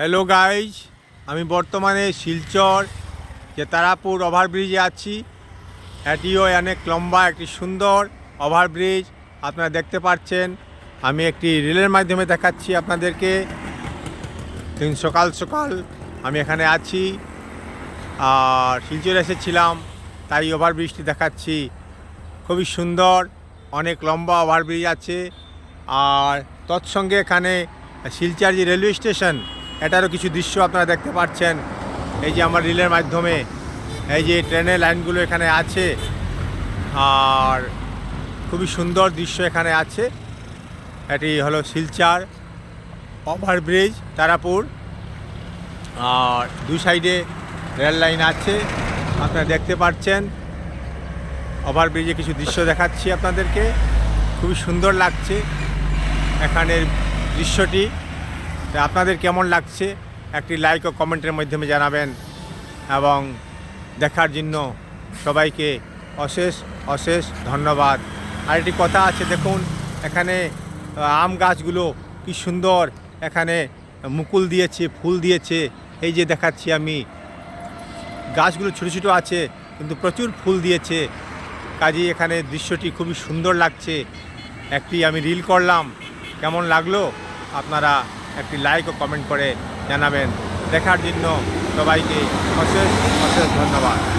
Hello guys আমি বর্তমানে শিলচর যে তারাপুর ওভারব্রিজে আছি। এটিও অনেক লম্বা, একটি সুন্দর ওভারব্রিজ। আপনারা দেখতে পাচ্ছেন, আমি একটি রেলের মাধ্যমে দেখাচ্ছি আপনাদেরকে। দিন সকাল সকাল আমি এখানে আছি। আর শিলচর এসেছিলাম, তাই ওভারব্রিজটি দেখাচ্ছি। খুবই সুন্দর, অনেক লম্বা ওভারব্রিজ আছে। আর তৎসঙ্গে এখানে শিলচর যে রেলওয়ে স্টেশন এটারও কিছু দৃশ্য আপনারা দেখতে পাচ্ছেন। এই যে আমার রেলের মাধ্যমে এই যে ট্রেনের লাইনগুলো এখানে আছে। আর খুবই সুন্দর দৃশ্য এখানে আছে। এটি হলো শিলচর ওভারব্রিজ, তারাপুর। আর দুই সাইডে রেল লাইন আছে। আপনারা দেখতে পাচ্ছেন। ওভারব্রিজে কিছু দৃশ্য দেখাচ্ছি আপনাদেরকে। খুবই সুন্দর লাগছে এখানের দৃশ্যটি। তা আপনাদের কেমন লাগছে? একটি লাইক ও কমেন্টের মাধ্যমে জানাবেন এবং দেখার জন্য সবাইকে অশেষ অশেষ ধন্যবাদ। আর একটি কথা আছে, দেখুন, এখানে আম গাছগুলো কি সুন্দর। এখানে মুকুল দিয়েছে, ফুল দিয়েছে। এই যে দেখাচ্ছি আমি, গাছগুলো ছোটো ছোটো আছে, কিন্তু প্রচুর ফুল দিয়েছে। কাজেই এখানে দৃশ্যটি খুবই সুন্দর লাগছে। একটি আমি রিল করলাম। কেমন লাগল? আপনারা একটি লাইক ও কমেন্ট করে জানাবেন। দেখার জন্য সবাইকে অশেষ অশেষ ধন্যবাদ।